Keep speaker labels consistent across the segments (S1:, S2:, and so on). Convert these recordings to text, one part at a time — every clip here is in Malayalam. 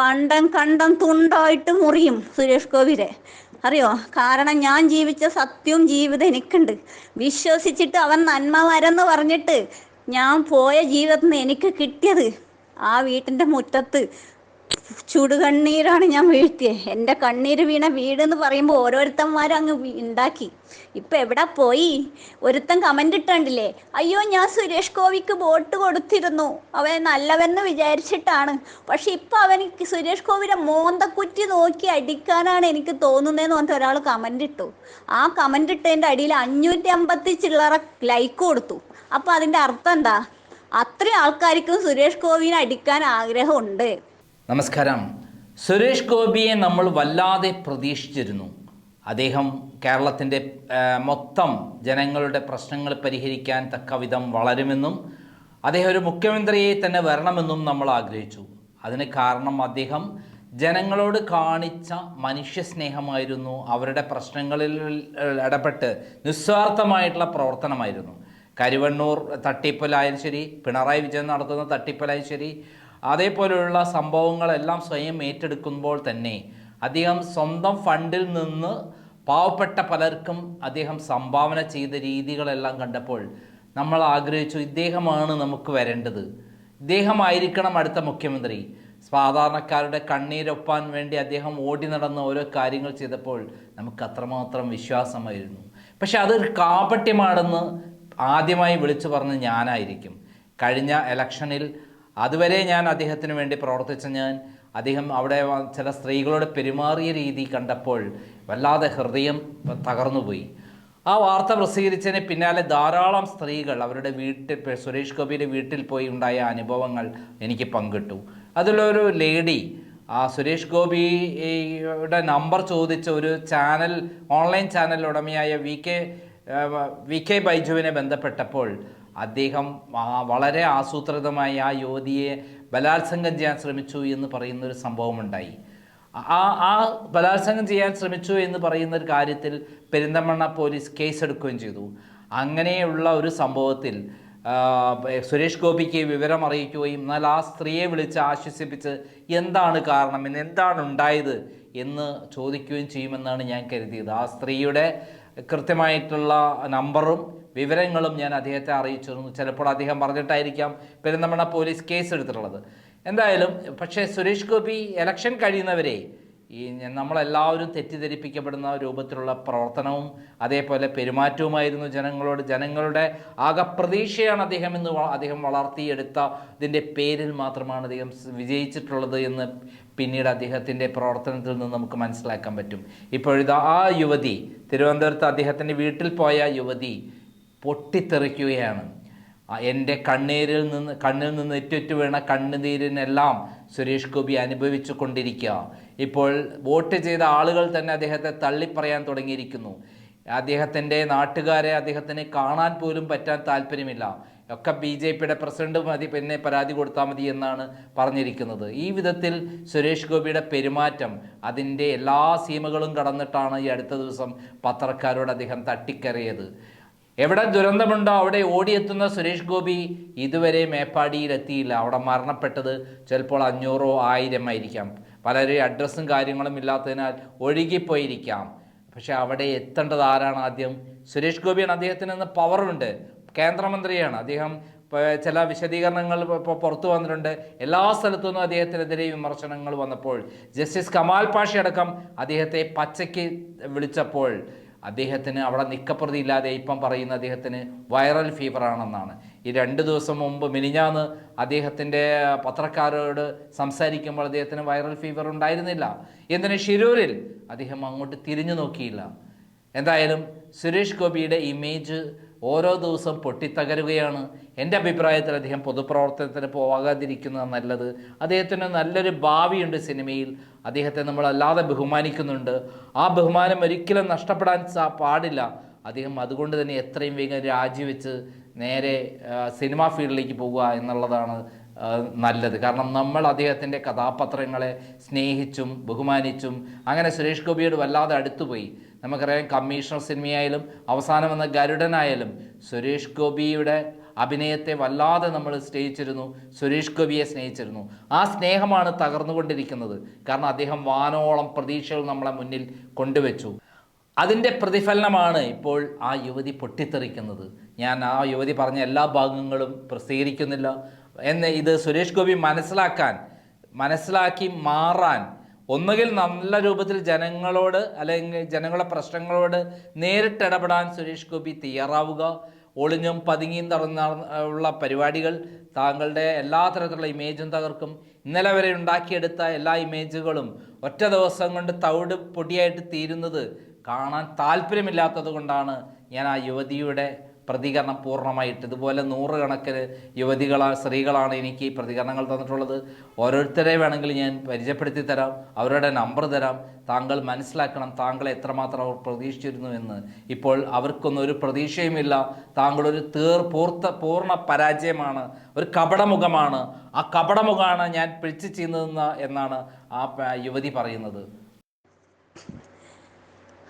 S1: കണ്ടം കണ്ടം തുണ്ടായിട്ട് മുറിയും സുരേഷ് ഗോപിരെ അറിയോ? കാരണം ഞാൻ ജീവിച്ച സത്യവും ജീവിതം എനിക്കുണ്ട്. വിശ്വസിച്ചിട്ട് അവൻ നന്മ വരെന്ന് പറഞ്ഞിട്ട് ഞാൻ പോയ ജീവിതത്തിൽ നിന്ന് എനിക്ക് കിട്ടിയത് ആ വീട്ടിന്റെ മുറ്റത്ത് ചുടുകണ്ണീരാണ് ഞാൻ വീഴ്ത്തിയത് എന്റെ കണ്ണീര് വീണ വീട് എന്ന് പറയുമ്പോൾ ഓരോരുത്തന്മാരും അങ്ങ് ഉണ്ടാക്കി ഇപ്പൊ എവിടെ പോയി? ഒരുത്തൻ കമന്റ് ഇട്ടണ്ടില്ലേ? അയ്യോ ഞാൻ സുരേഷ് ഗോപിക്ക് വോട്ട് കൊടുത്തിരുന്നു. അവൻ നല്ലവെന്ന് വിചാരിച്ചിട്ടാണ്. പക്ഷെ ഇപ്പൊ അവനിക്ക് സുരേഷ് ഗോപിയുടെ മോന്തക്കുറ്റി നോക്കി അടിക്കാനാണ് എനിക്ക് തോന്നുന്നതെന്ന് പറഞ്ഞിട്ട് ഒരാൾ കമന്റ് ഇട്ടു. ആ കമന്റ് ഇട്ടതിന്റെ അടിയിൽ അഞ്ഞൂറ്റി അമ്പത്തി ചില്ലറ ലൈക്ക് കൊടുത്തു. അപ്പൊ അതിന്റെ അർത്ഥം എന്താ? അത്രയും ആൾക്കാർക്കും സുരേഷ് ഗോപിനെ അടിക്കാൻ ആഗ്രഹമുണ്ട്.
S2: നമസ്കാരം. സുരേഷ് ഗോപിയെ നമ്മൾ വല്ലാതെ പ്രതീക്ഷിച്ചിരുന്നു. അദ്ദേഹം കേരളത്തിന്റെ മൊത്തം ജനങ്ങളുടെ പ്രശ്നങ്ങൾ പരിഹരിക്കാൻ തക്ക വിധം വളരുമെന്നും അദ്ദേഹം ഒരു മുഖ്യമന്ത്രിയെ തന്നെ വരണമെന്നും നമ്മൾ ആഗ്രഹിച്ചു. അതിന് കാരണം അദ്ദേഹം ജനങ്ങളോട് കാണിച്ച മനുഷ്യസ്നേഹമായിരുന്നു. അവരുടെ പ്രശ്നങ്ങളിൽ ഇടപെട്ട് നിസ്വാർത്ഥമായിട്ടുള്ള പ്രവർത്തനമായിരുന്നു. കരുവണ്ണൂർ തട്ടിപ്പലായാലും ശരി പിണറായി വിജയൻ നടത്തുന്ന തട്ടിപ്പലായാലും ശരി അതേപോലെയുള്ള സംഭവങ്ങളെല്ലാം സ്വയം ഏറ്റെടുക്കുമ്പോൾ തന്നെ അദ്ദേഹം സ്വന്തം ഫണ്ടിൽ നിന്ന് പാവപ്പെട്ട പലർക്കും അദ്ദേഹം സംഭാവന ചെയ്ത രീതികളെല്ലാം കണ്ടപ്പോൾ നമ്മൾ ആഗ്രഹിച്ചു ഇദ്ദേഹമാണ് നമുക്ക് വരേണ്ടത്. ഇദ്ദേഹമായിരിക്കണം അടുത്ത മുഖ്യമന്ത്രി. സാധാരണക്കാരുടെ കണ്ണീരൊപ്പാൻ വേണ്ടി അദ്ദേഹം ഓടി നടന്ന ഓരോ കാര്യങ്ങൾ ചെയ്തപ്പോൾ നമുക്ക് അത്രമാത്രം വിശ്വാസമായിരുന്നു. പക്ഷെ അതൊരു കാപട്യമാണെന്ന് ആദ്യമായി വിളിച്ചു പറഞ്ഞ് ഞാനായിരിക്കും. കഴിഞ്ഞ ഇലക്ഷനിൽ അതുവരെ ഞാൻ അദ്ദേഹത്തിന് വേണ്ടി പ്രവർത്തിച്ച ഞാൻ അദ്ദേഹം അവിടെ ചില സ്ത്രീകളോട് പെരുമാറിയ രീതി കണ്ടപ്പോൾ വല്ലാതെ ഹൃദയം തകർന്നുപോയി. ആ വാർത്ത പ്രസിദ്ധീകരിച്ചതിന് പിന്നാലെ ധാരാളം സ്ത്രീകൾ അവരുടെ വീട്ടിൽ സുരേഷ് ഗോപിയുടെ വീട്ടിൽ പോയി ഉണ്ടായ അനുഭവങ്ങൾ എനിക്ക് പങ്കിട്ടു. അതിലൊരു ലേഡി ആ സുരേഷ് ഗോപിയുടെ നമ്പർ ചോദിച്ച ഒരു ചാനൽ ഓൺലൈൻ ചാനൽ ഉടമയായ വി കെ വി കെ ബൈജുവിനെ ബന്ധപ്പെട്ടപ്പോൾ അദ്ദേഹം വളരെ ആസൂത്രിതമായി ആ യുവതിയെ ബലാത്സംഗം ചെയ്യാൻ ശ്രമിച്ചു എന്ന് പറയുന്ന ഒരു സംഭവമുണ്ടായി. ആ ആ ബലാത്സംഗം ചെയ്യാൻ ശ്രമിച്ചു എന്ന് പറയുന്ന ഒരു കാര്യത്തിൽ പെരിന്തമണ്ണ പോലീസ് കേസെടുക്കുകയും ചെയ്തു. അങ്ങനെയുള്ള ഒരു സംഭവത്തിൽ സുരേഷ് ഗോപിക്ക് വിവരം അറിയിക്കുകയും എന്നാൽ ആ സ്ത്രീയെ വിളിച്ച് ആശ്വസിപ്പിച്ച് എന്താണ് കാരണം എന്താണ് ഉണ്ടായത് എന്ന് ചോദിക്കുകയും ചെയ്യുമെന്നാണ് ഞാൻ കരുതിയത്. ആ സ്ത്രീയുടെ കൃത്യമായിട്ടുള്ള നമ്പറും വിവരങ്ങളും ഞാൻ അദ്ദേഹത്തെ അറിയിച്ചിരുന്നു. ചിലപ്പോൾ അദ്ദേഹം പറഞ്ഞിട്ടായിരിക്കാം പെരുന്തമണ്ണ പോലീസ് കേസ് എടുത്തിട്ടുള്ളത് എന്തായാലും പക്ഷേ സുരേഷ് ഗോപി ഇലക്ഷൻ കഴിയുന്നവരെ ഈ നമ്മളെല്ലാവരും തെറ്റിദ്ധരിപ്പിക്കപ്പെടുന്ന രൂപത്തിലുള്ള പ്രവർത്തനവും അതേപോലെ പെരുമാറ്റവുമായിരുന്നു ജനങ്ങളോട്. ജനങ്ങളുടെ ആകെ പ്രതീക്ഷയാണ് അദ്ദേഹം എന്ന് അദ്ദേഹം വളർത്തിയെടുത്ത ഇതിന്റെ പേരിൽ മാത്രമാണ് അദ്ദേഹം വിജയിച്ചിട്ടുള്ളത് എന്ന് പിന്നീട് അദ്ദേഹത്തിന്റെ പ്രവർത്തനത്തിൽ നിന്ന് നമുക്ക് മനസ്സിലാക്കാൻ പറ്റും. ഇപ്പോഴിതാ ആ യുവതി തിരുവനന്തപുരത്ത് അദ്ദേഹത്തിന്റെ വീട്ടിൽ പോയ യുവതി പൊട്ടിത്തെറിക്കുകയാണ്. എന്റെ കണ്ണീരിൽ നിന്ന് കണ്ണിൽ നിന്ന് ഇറ്റുറ്റു വീണ കണ്ണുനീരിനെല്ലാം സുരേഷ് ഗോപി അനുഭവിച്ചു കൊണ്ടിരിക്കുക. ഇപ്പോൾ വോട്ട് ചെയ്ത ആളുകൾ തന്നെ അദ്ദേഹത്തെ തള്ളിപ്പറയാൻ തുടങ്ങിയിരിക്കുന്നു. അദ്ദേഹത്തിന്റെ നാട്ടുകാരെ അദ്ദേഹത്തിന് കാണാൻ പോലും പറ്റാൻ താല്പര്യമില്ല. ഒക്കെ ബി ജെ പിയുടെ പ്രസിഡന്റ് മതി പിന്നെ പരാതി കൊടുത്താൽ മതി എന്നാണ് പറഞ്ഞിരിക്കുന്നത്. ഈ വിധത്തിൽ സുരേഷ് ഗോപിയുടെ പെരുമാറ്റം അതിന്റെ എല്ലാ സീമകളും കടന്നിട്ടാണ് ഈ അടുത്ത ദിവസം പത്രക്കാരോട് അദ്ദേഹം തട്ടിക്കറിയത് എവിടെ ദുരന്തമുണ്ടോ അവിടെ ഓടിയെത്തുന്ന സുരേഷ് ഗോപി ഇതുവരെ മേപ്പാടിയിലെത്തിയില്ല. അവിടെ മരണപ്പെട്ടത് ചിലപ്പോൾ അഞ്ഞൂറോ ആയിരം ആയിരിക്കാം. പലരും അഡ്രസ്സും കാര്യങ്ങളും ഇല്ലാത്തതിനാൽ ഒഴുകിപ്പോയിരിക്കാം. പക്ഷെ അവിടെ എത്തേണ്ടത് ആരാണ് ആദ്യം? സുരേഷ് ഗോപിയാണ്. അദ്ദേഹത്തിന് ഇന്ന് പവറുണ്ട് കേന്ദ്രമന്ത്രിയാണ്. അദ്ദേഹം ചില വിശദീകരണങ്ങൾ ഇപ്പോൾ പുറത്തു വന്നിട്ടുണ്ട്. എല്ലാ സ്ഥലത്തു നിന്നും അദ്ദേഹത്തിനെതിരെ വിമർശനങ്ങൾ വന്നപ്പോൾ ജസ്റ്റിസ് കമാൽ പാഷ അടക്കം അദ്ദേഹത്തെ പച്ചയ്ക്ക് വിളിച്ചപ്പോൾ അദ്ദേഹത്തിന് അവിടെ നിക്കപ്രതി ഇല്ലാതെ ഇപ്പം പറയുന്ന അദ്ദേഹത്തിന് വൈറൽ ഫീവർ ആണെന്നാണ്. ഈ രണ്ട് ദിവസം മുമ്പ് മിനിഞ്ഞാന്ന് അദ്ദേഹത്തിന്റെ പത്രക്കാരോട് സംസാരിക്കുമ്പോൾ അദ്ദേഹത്തിന് വൈറൽ ഫീവർ ഉണ്ടായിരുന്നില്ല. എന്തിന്? ഷിരൂരിൽ അദ്ദേഹം അങ്ങോട്ട് തിരിഞ്ഞു നോക്കിയില്ല. എന്തായാലും സുരേഷ് ഗോപിയുടെ ഇമേജ് ഓരോ ദിവസം പൊട്ടിത്തകരുകയാണ്. എന്റെ അഭിപ്രായത്തിൽ അദ്ദേഹം പൊതുപ്രവർത്തനത്തിന് പോകാതിരിക്കുന്നത് നല്ലത്. അദ്ദേഹത്തിന് നല്ലൊരു ഭാവിയുണ്ട് സിനിമയിൽ. അദ്ദേഹത്തെ നമ്മൾ അല്ലാതെ ബഹുമാനിക്കുന്നുണ്ട്. ആ ബഹുമാനം ഒരിക്കലും നഷ്ടപ്പെടാൻ പാടില്ല. അദ്ദേഹം അതുകൊണ്ട് തന്നെ എത്രയും വേഗം രാജിവെച്ച് നേരെ സിനിമാ ഫീൽഡിലേക്ക് പോവുക എന്നുള്ളതാണ് നല്ലത്. കാരണം നമ്മൾ അദ്ദേഹത്തിന്റെ കഥാപാത്രങ്ങളെ സ്നേഹിച്ചും ബഹുമാനിച്ചും അങ്ങനെ സുരേഷ് ഗോപിയോട് വല്ലാതെ അടുത്തുപോയി. നമുക്കറിയാം കമ്മീഷണർ സിനിമയായാലും അവസാനം വന്ന ഗരുഡനായാലും സുരേഷ് ഗോപിയുടെ അഭിനയത്തെ വല്ലാതെ നമ്മൾ സ്നേഹിച്ചിരുന്നു സുരേഷ് ഗോപിയെ സ്നേഹിച്ചിരുന്നു. ആ സ്നേഹമാണ് തകർന്നുകൊണ്ടിരിക്കുന്നത്. കാരണം അദ്ദേഹം വാനോളം പ്രതീക്ഷകൾ നമ്മളെ മുന്നിൽ കൊണ്ടുവച്ചു. അതിന്റെ പ്രതിഫലനമാണ് ഇപ്പോൾ ആ യുവതി പൊട്ടിത്തെറിക്കുന്നത്. ഞാൻ ആ യുവതി പറഞ്ഞ എല്ലാ ഭാഗങ്ങളും പ്രസിദ്ധീകരിക്കുന്നില്ല. എന്ന് ഇത് സുരേഷ് ഗോപി മനസ്സിലാക്കാൻ മനസ്സിലാക്കി മാറാൻ ഒന്നുകിൽ നല്ല രൂപത്തിൽ ജനങ്ങളോട് അല്ലെങ്കിൽ ജനങ്ങളുടെ പ്രശ്നങ്ങളോട് നേരിട്ടിടപെടാൻ സുരേഷ് ഗോപി തയ്യാറാവുക. ഒളിഞ്ഞും പതുങ്ങിയും തുറന്ന ഉള്ള പരിപാടികൾ താങ്കളുടെ എല്ലാ തരത്തിലുള്ള ഇമേജും തകർക്കും. ഇന്നലെ വരെ ഉണ്ടാക്കിയെടുത്ത എല്ലാ ഇമേജുകളും ഒറ്റ ദിവസം കൊണ്ട് തവിട് പൊടിയായിട്ട് തീരുന്നത് കാണാൻ താല്പര്യമില്ലാത്തത് കൊണ്ടാണ് ഞാൻ ആ യുവതിയുടെ പ്രതികരണം പൂർണമായിട്ട് ഇതുപോലെ നൂറുകണക്കിന് യുവതികളാ സ്ത്രീകളാണ് എനിക്ക് പ്രതികരണങ്ങൾ തന്നിട്ടുള്ളത്. ഓരോരുത്തരെ വേണമെങ്കിൽ ഞാൻ പരിചയപ്പെടുത്തി തരാം അവരുടെ നമ്പർ തരാം. താങ്കൾ മനസ്സിലാക്കണം താങ്കളെ എത്രമാത്രം അവർ പ്രതീക്ഷിച്ചിരുന്നു എന്ന്. ഇപ്പോൾ അവർക്കൊന്നും ഒരു പ്രതീക്ഷയുമില്ല. താങ്കളൊരു തീർ പൂർത്ത പൂർണ പരാജയമാണ് ഒരു കപടമുഖമാണ്. ആ കപടമുഖമാണ് ഞാൻ പിടിച്ചു ചെയ്യുന്നതെന്ന് എന്നാണ് ആ യുവതി പറയുന്നത്.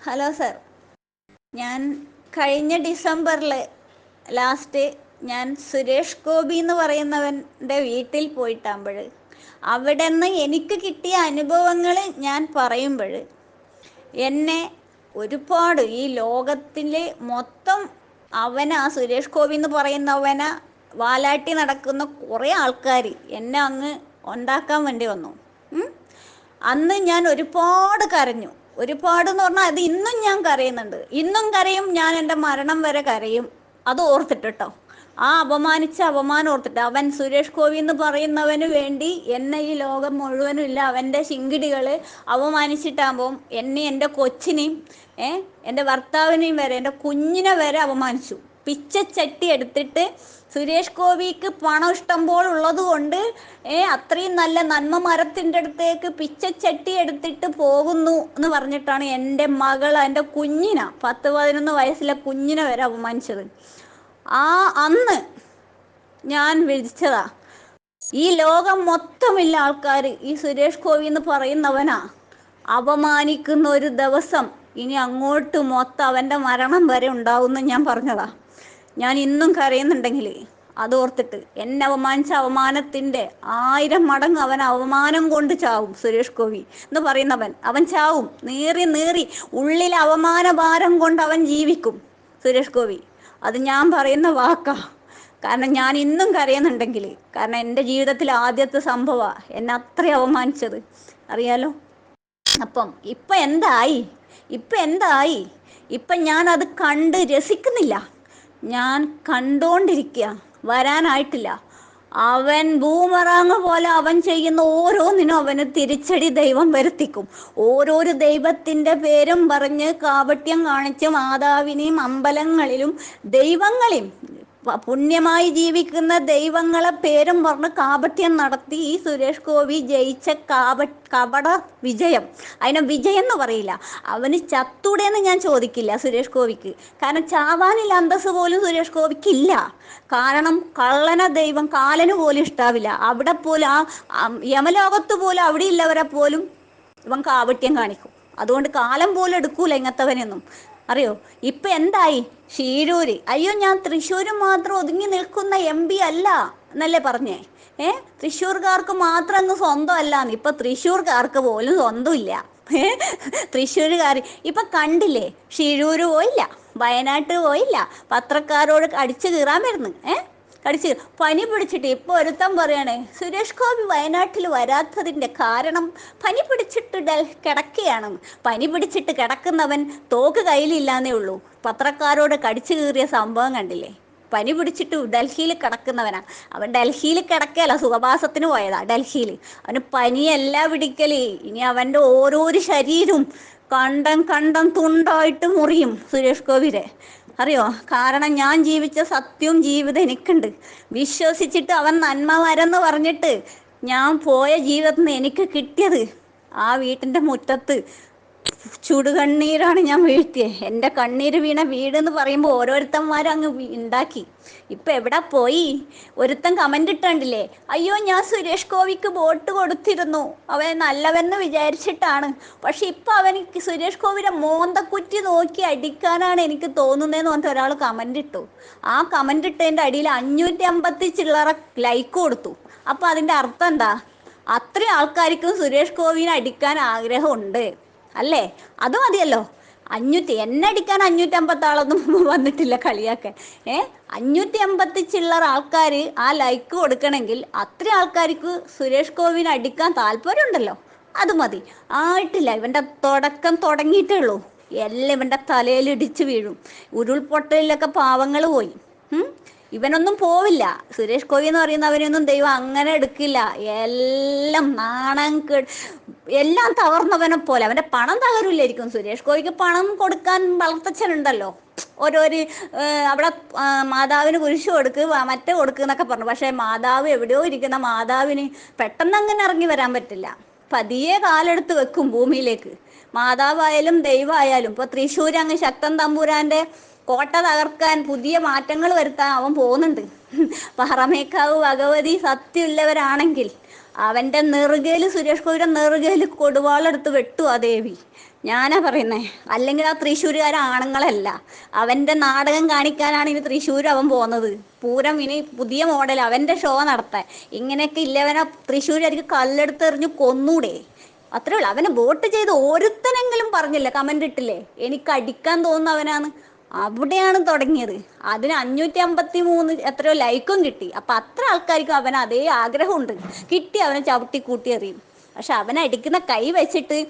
S1: Hello sir. ഞാൻ കഴിഞ്ഞ ഡിസംബറിൽ ലാസ്റ്റ് ഞാൻ സുരേഷ് ഗോപി എന്ന് പറയുന്നവന്റെ വീട്ടിൽ പോയിട്ടാകുമ്പോൾ അവിടെ നിന്ന് എനിക്ക് കിട്ടിയ അനുഭവങ്ങൾ ഞാൻ പറയുമ്പോൾ എന്നെ ഒരുപാട് ഈ ലോകത്തിലെ മൊത്തം അവന സുരേഷ് ഗോപി എന്ന് പറയുന്നവന വാലാട്ടി നടക്കുന്ന കുറേ ആൾക്കാർ എന്നെ അങ്ങ് ഉണ്ടാക്കാൻ വേണ്ടി വന്നു. അന്ന് ഞാൻ ഒരുപാട് കരഞ്ഞു. ഒരുപാട് എന്ന് പറഞ്ഞാൽ അത് ഇന്നും ഞാൻ കരയുന്നുണ്ട്. ഇന്നും കരയും ഞാൻ എന്റെ മരണം വരെ കരയും. അത് ഓർത്തിട്ട് കേട്ടോ ആ അപമാനിച്ച അപമാനം ഓർത്തിട്ട് അവൻ സുരേഷ് ഗോപി എന്ന് പറയുന്നവന് വേണ്ടി എന്നെ ഈ ലോകം മുഴുവനും ഇല്ല. അവന്റെ ശിങ്കിടികൾ അപമാനിച്ചിട്ടാകുമ്പം എന്നെ എന്റെ കൊച്ചിനെയും ഏ എന്റെ ഭർത്താവിനെയും വരെ എന്റെ കുഞ്ഞിനെ വരെ അപമാനിച്ചു. പിച്ചച്ചട്ടി എടുത്തിട്ട് സുരേഷ് ഗോപിക്ക് പണം ഇഷ്ടം പോലെ ഉള്ളത് കൊണ്ട് അത്രയും നല്ല നന്മ മരത്തിന്റെ അടുത്തേക്ക് പിച്ചച്ചട്ടി എടുത്തിട്ട് പോകുന്നു എന്ന് പറഞ്ഞിട്ടാണ് എന്റെ മകൾ എന്റെ കുഞ്ഞിന പത്ത് പതിനൊന്ന് വയസ്സിലെ കുഞ്ഞിനെ വരെ അപമാനിച്ചത്. ആ അന്ന് ഞാൻ വിളിച്ചതാ ഈ ലോകം മൊത്തമില്ല ആൾക്കാർ ഈ സുരേഷ് ഗോപി എന്ന് പറയുന്നവനാ അപമാനിക്കുന്ന ഒരു ദിവസം ഇനി അങ്ങോട്ട് മൊത്തം അവന്റെ മരണം വരെ ഉണ്ടാവുമെന്ന് ഞാൻ പറഞ്ഞതാ. ഞാൻ ഇന്നും കരയുന്നുണ്ടെങ്കിൽ അത് ഓർത്തിട്ട് എന്നെ അവമാനിച്ച അവമാനത്തിന്റെ ആയിരം മടങ്ങ് അവൻ അവമാനം കൊണ്ട് ചാവും സുരേഷ് ഗോപി. എന്ന് പറയുന്നവൻ അവൻ ചാവും. നേറി നേറി ഉള്ളിൽ അവമാന ഭാരം കൊണ്ട് അവൻ ജീവിക്കും സുരേഷ് ഗോപി. അത് ഞാൻ പറയുന്ന വാക്കാ. കാരണം ഞാൻ ഇന്നും കരയുന്നുണ്ടെങ്കിൽ കാരണം എന്റെ ജീവിതത്തിൽ ആദ്യത്തെ സംഭവമാണ് എന്നെ അത്ര അവമാനിച്ചത് അറിയാലോ? അപ്പം ഇപ്പം എന്തായി? ഇപ്പം എന്തായി? ഇപ്പം ഞാൻ അത് കണ്ട് രസിക്കുന്നില്ല. ഞാൻ കണ്ടോണ്ടിരിക്കുക വരാനായിട്ടില്ല. അവൻ ഭൂമറാങ് പോലെ അവൻ ചെയ്യുന്ന ഓരോന്നിനും അവന് തിരിച്ചടി ദൈവം വരുത്തിക്കും. ഓരോരു ദൈവത്തിന്റെ പേരും പറഞ്ഞ് കാപട്യം കാണിച്ച് മാതാവിനെയും അമ്പലങ്ങളിലും ദൈവങ്ങളെയും പുണ്യമായി ജീവിക്കുന്ന ദൈവങ്ങളെ പേരും പറഞ്ഞ് കാപട്യം നടത്തി ഈ സുരേഷ് ഗോപി ജയിച്ച കാപ കപട വിജയം. അതിനെ വിജയം എന്ന് പറയില്ല. അവന് ചത്തൂടെന്ന് ഞാൻ ചോദിക്കില്ല സുരേഷ് ഗോപിക്ക്. കാരണം ചാവാനില്ല അന്തസ് പോലും സുരേഷ് ഗോപിക്ക് ഇല്ല കാരണം കള്ളന ദൈവം കാലന് പോലും ഇഷ്ടാവില്ല. അവിടെ പോലും ആ യമലോകത്ത് പോലും അവിടെ ഉള്ളവരെ പോലും ഇവൻ കാപട്യം കാണിക്കും. അതുകൊണ്ട് കാലം പോലും എടുക്കൂല ഇങ്ങനത്തവനൊന്നും അറിയോ? ഇപ്പൊ എന്തായി? ഷീരൂര്. അയ്യോ ഞാൻ തൃശ്ശൂര് മാത്രം ഒതുങ്ങി നിൽക്കുന്ന എം പി അല്ല എന്നല്ലേ പറഞ്ഞേ? ഏ? തൃശ്ശൂർക്കാർക്ക് മാത്രം അങ്ങ് സ്വന്തം അല്ലാന്ന് ഇപ്പൊ തൃശ്ശൂർക്കാർക്ക് പോലും സ്വന്തമില്ല. തൃശ്ശൂരുകാർ ഇപ്പൊ കണ്ടില്ലേ? ഷിഴൂര് പോയില്ല. വയനാട്ട് പോയില്ല. പത്രക്കാരോട് അടിച്ചു കീറാൻ വരുന്നു. ഏ? കടിച്ച് പനി പിടിച്ചിട്ട് ഇപ്പോൾ ഒരുത്തം പറയണേ സുരേഷ് ഗോപി വയനാട്ടിൽ വരാത്തതിന്റെ കാരണം പനി പിടിച്ചിട്ട് ഡൽ കിടക്കുകയാണ്. പനി പിടിച്ചിട്ട് കിടക്കുന്നവൻ തോക്ക് കയ്യിലില്ലാന്നേ ഉള്ളൂ. പത്രക്കാരോട് കടിച്ചു കീറിയ സംഭവം കണ്ടില്ലേ? പനി പിടിച്ചിട്ട് ഡൽഹിയിൽ കിടക്കുന്നവനാ. അവൻ ഡൽഹിയിൽ കിടക്കല്ല സുഖവാസത്തിന് പോയതാ ഡൽഹിയിൽ. അവന് പനിയല്ല പിടിക്കൽ. ഇനി അവന്റെ ഓരോരോ ശരീരവും കണ്ടം കണ്ടം തുണ്ടായിട്ട് മുറിയും സുരേഷ് ഗോപിരെ അറിയോ? കാരണം ഞാൻ ജീവിച്ച സത്യവും ജീവിതം എനിക്കുണ്ട്. വിശ്വസിച്ചിട്ട് അവൻ നന്മ വരെന്ന് പറഞ്ഞിട്ട് ഞാൻ പോയ ജീവിതത്തിൽ നിന്ന് എനിക്ക് കിട്ടിയത് ആ വീട്ടിന്റെ മുറ്റത്ത്. ചുടുകണ്ണീരാണ് ഞാൻ വീഴ്ത്തിയത് എന്റെ കണ്ണീര് വീണ വീട് എന്ന് പറയുമ്പോൾ ഓരോരുത്തന്മാരും അങ്ങ് ഉണ്ടാക്കി ഇപ്പൊ എവിടെ പോയി? ഒരുത്തൻ കമന്റ് ഇട്ടണ്ടില്ലേ? അയ്യോ ഞാൻ സുരേഷ് ഗോപിക്ക് വോട്ട് കൊടുത്തിരുന്നു. അവൻ നല്ലവെന്ന് വിചാരിച്ചിട്ടാണ്. പക്ഷെ ഇപ്പൊ അവനിക്ക് സുരേഷ് ഗോപിയുടെ മോന്തക്കുറ്റി നോക്കി അടിക്കാനാണ് എനിക്ക് തോന്നുന്നതെന്ന് പറഞ്ഞിട്ട് ഒരാൾ കമന്റ് ഇട്ടു. ആ കമന്റ് ഇട്ടതിന്റെ അടിയിൽ അഞ്ഞൂറ്റി അമ്പത്തി ചില്ലറ ലൈക്ക് കൊടുത്തു. അപ്പൊ അതിന്റെ അർത്ഥം എന്താ? അത്രയും ആൾക്കാർക്കും സുരേഷ് ഗോപിനെ അടിക്കാൻ ആഗ്രഹമുണ്ട്. അല്ലേ? അത് മതിയല്ലോ. അഞ്ഞൂറ്റി എന്നെ അടിക്കാൻ അഞ്ഞൂറ്റി അമ്പത്തി ആളൊന്നും വന്നിട്ടില്ല കളിയാക്കാൻ. ഏ? അഞ്ഞൂറ്റി അമ്പത്തി ചില്ലറ ആൾക്കാർ ആ ലൈക്ക് കൊടുക്കണമെങ്കിൽ അത്ര ആൾക്കാർക്ക് സുരേഷ് ഗോപിനെ അടിക്കാൻ താല്പര്യമുണ്ടല്ലോ. അത് മതി. ആയിട്ടില്ല ഇവന്റെ തുടക്കം തുടങ്ങിയിട്ടേ ഉള്ളൂ. എല്ലാം ഇവന്റെ തലയിൽ ഇടിച്ചു വീഴും. ഉരുൾപൊട്ടലിലൊക്കെ പാവങ്ങൾ പോയി. ഇവനൊന്നും പോവില്ല. സുരേഷ് ഗോപി എന്ന് പറയുന്നവനൊന്നും ദൈവം അങ്ങനെ എടുക്കില്ല. എല്ലാം നാണം എല്ലാം തകർന്നവനെ പോലെ. അവന്റെ പണം തകരില്ലായിരിക്കും സുരേഷ് ഗോപിക്ക് പണം കൊടുക്കാൻ വളർത്തച്ഛനുണ്ടല്ലോ. ഏഹ്, അവിടെ മാതാവിന് കുരിശ് കൊടുക്ക് മറ്റേ കൊടുക്ക് എന്നൊക്കെ പറഞ്ഞു. പക്ഷേ മാതാവ് എവിടെയോ ഇരിക്കുന്ന മാതാവിന് പെട്ടെന്ന് അങ്ങനെ ഇറങ്ങി വരാൻ പറ്റില്ല. പതിയെ കാലെടുത്ത് വെക്കും ഭൂമിയിലേക്ക്. മാതാവായാലും ദൈവമായാലും ഇപ്പൊ തൃശ്ശൂർ അങ്ങ് ശക്തൻ തമ്പുരാന്റെ കോട്ട തകർക്കാൻ പുതിയ മാറ്റങ്ങൾ വരുത്താൻ അവൻ പോകുന്നുണ്ട്. പാറമേക്കാവ് ഭഗവതി സത്യമുള്ളവരാണെങ്കിൽ അവന്റെ നെറുകയിൽ സുരേഷ് ഗോപിയുടെ നെറുകയിൽ കൊടുവാളെടുത്ത് വെട്ടു ആ ദേവി. ഞാനാ പറയുന്നേ അല്ലെങ്കിൽ ആ തൃശ്ശൂരുകാർ ആണുങ്ങളല്ല. അവന്റെ നാടകം കാണിക്കാനാണ് ഇനി തൃശ്ശൂർ അവൻ പോകുന്നത് പൂരം ഇനി പുതിയ മോഡൽ അവന്റെ ഷോ നടത്താൻ. ഇങ്ങനെയൊക്കെ ഇല്ലവനെ തൃശ്ശൂരുകാർക്ക് കല്ലെടുത്തെറിഞ്ഞ് കൊന്നൂടെ. അത്രേ ഉള്ളൂ. അവനെ വോട്ട് ചെയ്ത് ഒരുത്തനെങ്കിലും പറഞ്ഞില്ല കമന്റ് ഇട്ടില്ലേ? എനിക്ക് അടിക്കാൻ തോന്നുന്നു അവനാണ്. അവിടെയാണ് തുടങ്ങിയത്. അതിന് അഞ്ഞൂറ്റി അമ്പത്തി മൂന്ന് എത്രയോ ലൈക്കും കിട്ടി. അപ്പൊ അത്ര ആൾക്കാർക്കും അവൻ അതേ ആഗ്രഹമുണ്ട്. കിട്ടി അവനെ ചവിട്ടി കൂട്ടി എറിയും. പക്ഷെ അവൻ അടിക്കുന്ന കൈ വെച്ചിട്ട്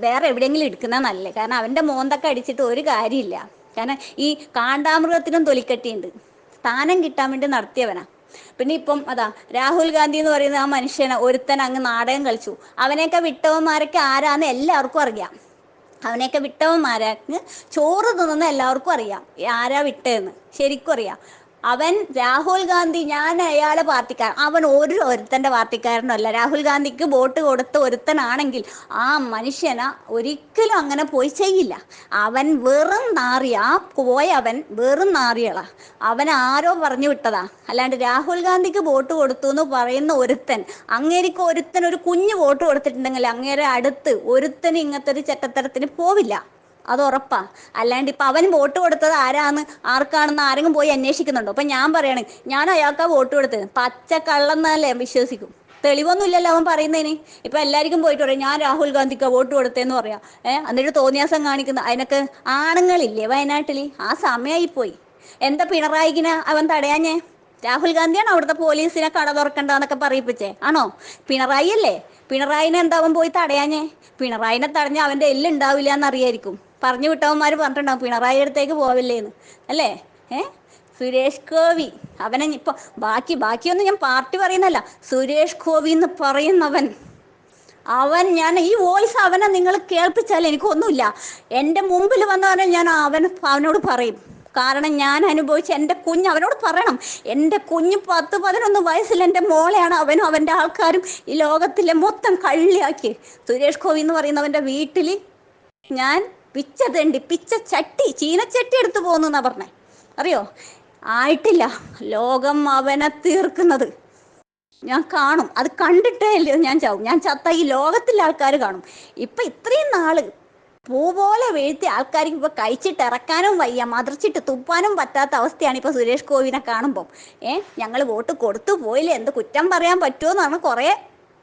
S1: വേറെ എവിടെയെങ്കിലും എടുക്കുന്ന നല്ലേ. കാരണം അവന്റെ മോന്തൊക്കെ അടിച്ചിട്ട് ഒരു കാര്യമില്ല. കാരണം ഈ കാണ്ടാമൃഗത്തിനും തൊലിക്കട്ടിയുണ്ട്. സ്ഥാനം കിട്ടാൻ വേണ്ടി നടത്തിയവനാ. പിന്നെ ഇപ്പം അതാ രാഹുൽ ഗാന്ധി എന്ന് പറയുന്ന ആ മനുഷ്യനെ ഒരുത്തൻ അങ്ങ് നാടകം കളിച്ചു. അവനെയൊക്കെ വിട്ടവന്മാരൊക്കെ ആരാന്ന് എല്ലാവർക്കും അറിയാം. അവനെയൊക്കെ വിട്ടവന്മാരാക്ക് ചോറ് തിന്നുന്ന എല്ലാവർക്കും അറിയാം. ആരാ വിട്ടതെന്ന് ശരിക്കും അറിയാം. അവൻ രാഹുൽ ഗാന്ധി ഞാൻ അയാളെ പാർട്ടിക്കാരൻ. അവൻ ഒരു ഒരുത്തന്റെ പാർട്ടിക്കാരനല്ല. രാഹുൽ ഗാന്ധിക്ക് വോട്ട് കൊടുത്ത ഒരുത്തനാണെങ്കിൽ ആ മനുഷ്യന ഒരിക്കലും അങ്ങനെ പോയി ചെയ്യില്ല. അവൻ വെറും നാറിയ ആ പോയ അവൻ വെറും നാറിയളാ. അവൻ ആരോ പറഞ്ഞു വിട്ടതാ. അല്ലാണ്ട് രാഹുൽ ഗാന്ധിക്ക് വോട്ട് കൊടുത്തു എന്ന് പറയുന്ന ഒരുത്തൻ അങ്ങേരിക്ക് ഒരുത്തൻ ഒരു കുഞ്ഞു വോട്ട് കൊടുത്തിട്ടുണ്ടെങ്കിൽ അങ്ങേരെ അടുത്ത് ഒരുത്തന് ഇങ്ങനത്തെ ഒരു ചെറ്റത്തരത്തിന് പോവില്ല. അത് ഉറപ്പാ അല്ലാണ്ട് ഇപ്പൊ അവൻ വോട്ട് കൊടുത്തത് ആരാന്ന് ആർക്കാണെന്ന് ആരെങ്കിലും പോയി അന്വേഷിക്കുന്നുണ്ടോ? അപ്പൊ ഞാൻ പറയണേ ഞാൻ അയാൾക്കാ വോട്ട് കൊടുത്തത് പച്ച കള്ളന്നല്ലേ വിശ്വസിക്കും. തെളിവൊന്നും ഇല്ലല്ലോ അവൻ പറയുന്നതിന്. ഇപ്പൊ എല്ലാവർക്കും പോയിട്ട് പറയാം ഞാൻ രാഹുൽ ഗാന്ധിക്ക് വോട്ട് കൊടുത്തേന്ന് പറയാം. ഏഹ് എന്നിട്ട് തോന്നിയാസം കാണിക്കുന്ന അതിനൊക്കെ ആണുങ്ങളില്ലേ വയനാട്ടിൽ? ആ സമയമായി പോയി എന്താ പിണറായിക്കിനെ അവൻ തടയാഞ്ഞേ? രാഹുൽ ഗാന്ധിയാണ് അവിടുത്തെ പോലീസിനെ കട തുറക്കണ്ടെന്നൊക്കെ പറയിപ്പിച്ചേ. ആണോ? പിണറായി അല്ലേ? പിണറായിനെ എന്താ അവൻ പോയി തടയാഞ്ഞേ? പിണറായിനെ തടഞ്ഞ അവന്റെ എല്ലുണ്ടാവില്ല എന്നറിയായിരിക്കും. പറഞ്ഞു വിട്ടവന്മാർ പറഞ്ഞിട്ടുണ്ടാവും പിണറായി അടുത്തേക്ക് പോവില്ലേന്ന്. അല്ലേ? ഏ? സുരേഷ് ഗോപി. അവനെ ഇപ്പൊ ബാക്കി ബാക്കിയൊന്നും ഞാൻ പാർട്ടി പറയുന്നല്ല സുരേഷ് ഗോപി എന്ന് പറയുന്നവൻ. അവൻ ഞാൻ ഈ വോയിസ് അവനെ നിങ്ങൾ കേൾപ്പിച്ചാൽ എനിക്കൊന്നുമില്ല. എന്റെ മുമ്പിൽ വന്നവനെ ഞാൻ അവൻ അവനോട് പറയും. കാരണം ഞാൻ അനുഭവിച്ച എന്റെ കുഞ്ഞ് അവനോട് പറയണം. എന്റെ കുഞ്ഞ് പത്ത് പതിനൊന്ന് വയസ്സിൽ എന്റെ മോളെയാണ് അവനും അവന്റെ ആൾക്കാരും ഈ ലോകത്തിലെ മൊത്തം കള്ളിയാക്കി. സുരേഷ് ഗോപി എന്ന് പറയുന്നവന്റെ വീട്ടിൽ ഞാൻ പിച്ച തെണ്ടി പിച്ച ചട്ടി ചീനച്ചട്ടി എടുത്തു പോകുന്നു എന്നാ പറഞ്ഞേ. അറിയോ? ആയിട്ടില്ല. ലോകം അവനെ തീർക്കുന്നത്. ഞാൻ കാണും. അത് കണ്ടിട്ടേ ഇല്ല ഞാൻ ചാവും. ഞാൻ ചത്ത ഈ ലോകത്തിലെ ആൾക്കാർ കാണും. ഇപ്പൊ ഇത്രയും നാൾ പൂ പോലെ വീഴ്ത്തി ആൾക്കാർക്ക് ഇപ്പൊ കഴിച്ചിട്ട് ഇറക്കാനും വയ്യ. മതിർച്ചിട്ട് തുപ്പാനും പറ്റാത്ത അവസ്ഥയാണ് ഇപ്പൊ സുരേഷ് ഗോപിനെ കാണുമ്പോൾ ഏ? ഞങ്ങൾ വോട്ട് കൊടുത്തു പോയില്ലേ? എന്ത് കുറ്റം പറയാൻ പറ്റുമോ എന്നാണ് കുറെ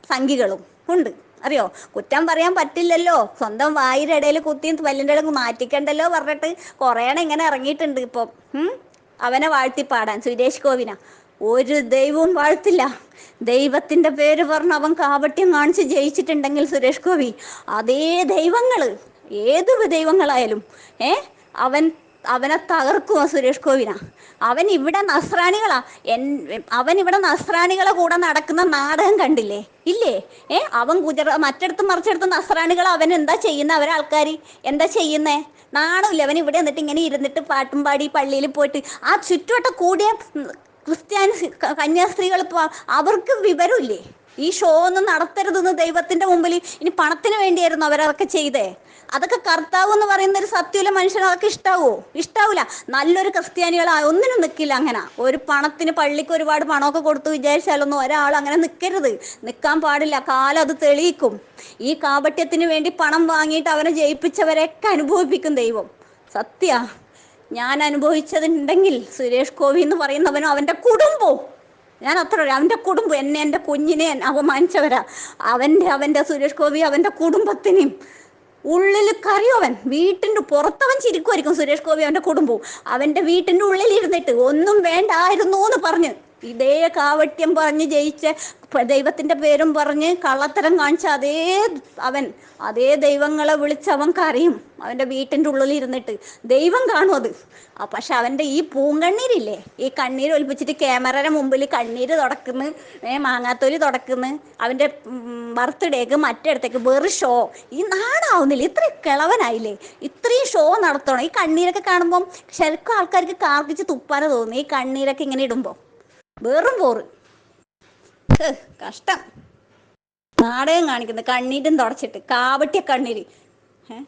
S1: സംഖികളും ഉണ്ട്. അറിയോ? കുറ്റം പറയാൻ പറ്റില്ലല്ലോ. സ്വന്തം വായുടെ ഇടയിൽ കുത്തി പല്ലിന്റെ ഇടയിൽ മാറ്റിക്കണ്ടല്ലോ പറഞ്ഞിട്ട് കുറേണം ഇങ്ങനെ ഇറങ്ങിയിട്ടുണ്ട് ഇപ്പം? അവനെ വാഴ്ത്തിപ്പാടാൻ സുരേഷ് ഗോപിന ഒരു ദൈവവും വാഴ്ത്തില്ല. ദൈവത്തിന്റെ പേര് പറഞ്ഞ് അവൻ കാപട്യം കാണിച്ച് ജയിച്ചിട്ടുണ്ടെങ്കിൽ സുരേഷ് ഗോപി അതേ ദൈവങ്ങൾ. ഏത് ദൈവങ്ങളായാലും. ഏ? അവൻ അവനെ തകർക്കുമോ സുരേഷ് ഗോപിന അവൻ ഇവിടെ നസ്രാണികളാ. എൻ അവൻ ഇവിടെ നസ്രാണികളെ കൂടെ നടക്കുന്ന നാടകം കണ്ടില്ലേ? ഇല്ലേ? ഏ അവൻ ഗുജറാ മറ്റടുത്ത് മറിച്ചെടുത്ത് നസ്രാണികൾ അവൻ എന്താ ചെയ്യുന്ന? അവരെ ആൾക്കാർ എന്താ ചെയ്യുന്നേ? നാണമില്ല അവൻ ഇവിടെ എന്നിട്ട് ഇങ്ങനെ ഇരുന്നിട്ട് പാട്ടും പാടി പള്ളിയിൽ പോയിട്ട്. ആ ചുറ്റുവട്ട കൂടിയ ക്രിസ്ത്യാനി കന്യാസ്ത്രീകൾ അവർക്ക് വിവരമില്ലേ? ഈ ഷോ ഒന്നും നടത്തരുതെന്ന് ദൈവത്തിന്റെ മുമ്പിൽ ഇനി പണത്തിന് വേണ്ടിയായിരുന്നു അവരതൊക്കെ ചെയ്തേ. അതൊക്കെ കർത്താവ് എന്ന് പറയുന്ന ഒരു സത്യമുള്ള മനുഷ്യന് അതൊക്കെ ഇഷ്ടാവോ? ഇഷ്ടാവൂല. നല്ലൊരു ക്രിസ്ത്യാനികൾ ഒന്നിനും നിൽക്കില്ല അങ്ങനെ. ഒരു പണത്തിന് പള്ളിക്ക് ഒരുപാട് പണമൊക്കെ കൊടുത്തു വിചാരിച്ചാലൊന്നും ഒരാൾ അങ്ങനെ നിൽക്കരുത് നിൽക്കാൻ പാടില്ല കാലം അത് തെളിയിക്കും. ഈ കാപട്യത്തിന് വേണ്ടി പണം വാങ്ങിയിട്ട് അവനെ ജയിപ്പിച്ചവരെയൊക്കെ അനുഭവിപ്പിക്കും ദൈവം. സത്യ. ഞാൻ അനുഭവിച്ചതുണ്ടെങ്കിൽ സുരേഷ് ഗോപി എന്ന് പറയുന്നവനും അവന്റെ കുടുംബവും ഞാൻ അത്ര. അവന്റെ കുടുംബം എന്നെ എന്റെ കുഞ്ഞിനെ അപമാനിച്ചവരാ. അവന്റെ അവന്റെ സുരേഷ് ഗോപി അവന്റെ കുടുംബത്തിനെയും. ഉള്ളിൽ കറിയോ അവൻ. വീട്ടിന്റെ പുറത്തവൻ ചിരിക്കുമായിരിക്കും സുരേഷ് ഗോപി അവന്റെ കുടുംബവും. അവന്റെ വീട്ടിന്റെ ഉള്ളിൽ ഇരുന്നിട്ട് ഒന്നും വേണ്ടായിരുന്നു എന്ന് പറഞ്ഞ് ഇതേ കാവട്യം പറഞ്ഞ് ജയിച്ച ദൈവത്തിന്റെ പേരും പറഞ്ഞ് കള്ളത്തരം കാണിച്ച അതേ അവൻ അതേ ദൈവങ്ങളെ വിളിച്ച് അവൻ കറിയും അവന്റെ വീട്ടിന്റെ ഉള്ളിൽ ഇരുന്നിട്ട് ദൈവം കാണും അത്. പക്ഷെ അവന്റെ ഈ പൂങ്കണ്ണീരില്ലേ? ഈ കണ്ണീര് ഒലിപ്പിച്ചിട്ട് ക്യാമറയുടെ മുമ്പിൽ കണ്ണീര് തുടക്കുന്നു ഏ മാങ്ങാത്തൊലി തുടക്കുന്നു. അവന്റെ ബർത്ത്ഡേക്ക് മറ്റിടത്തേക്ക് വെറു ഷോ. ഈ നാടാവുന്നില്ല ഇത്രയും കിളവനായില്ലേ? ഇത്രയും ഷോ നടത്തണം. ഈ കണ്ണീരൊക്കെ കാണുമ്പം ശരിക്കും ആൾക്കാർക്ക് കാർക്കിച്ച് തുപ്പാനെ തോന്നുന്നു. ഈ കണ്ണീരൊക്കെ ഇങ്ങനെ ഇടുമ്പോൾ വെറും പോറ്. കഷ്ടം. നാടകം കാണിക്കുന്നത് കണ്ണീരും തുടച്ചിട്ട് കാവട്ടിയ കണ്ണീര്. ഏഹ്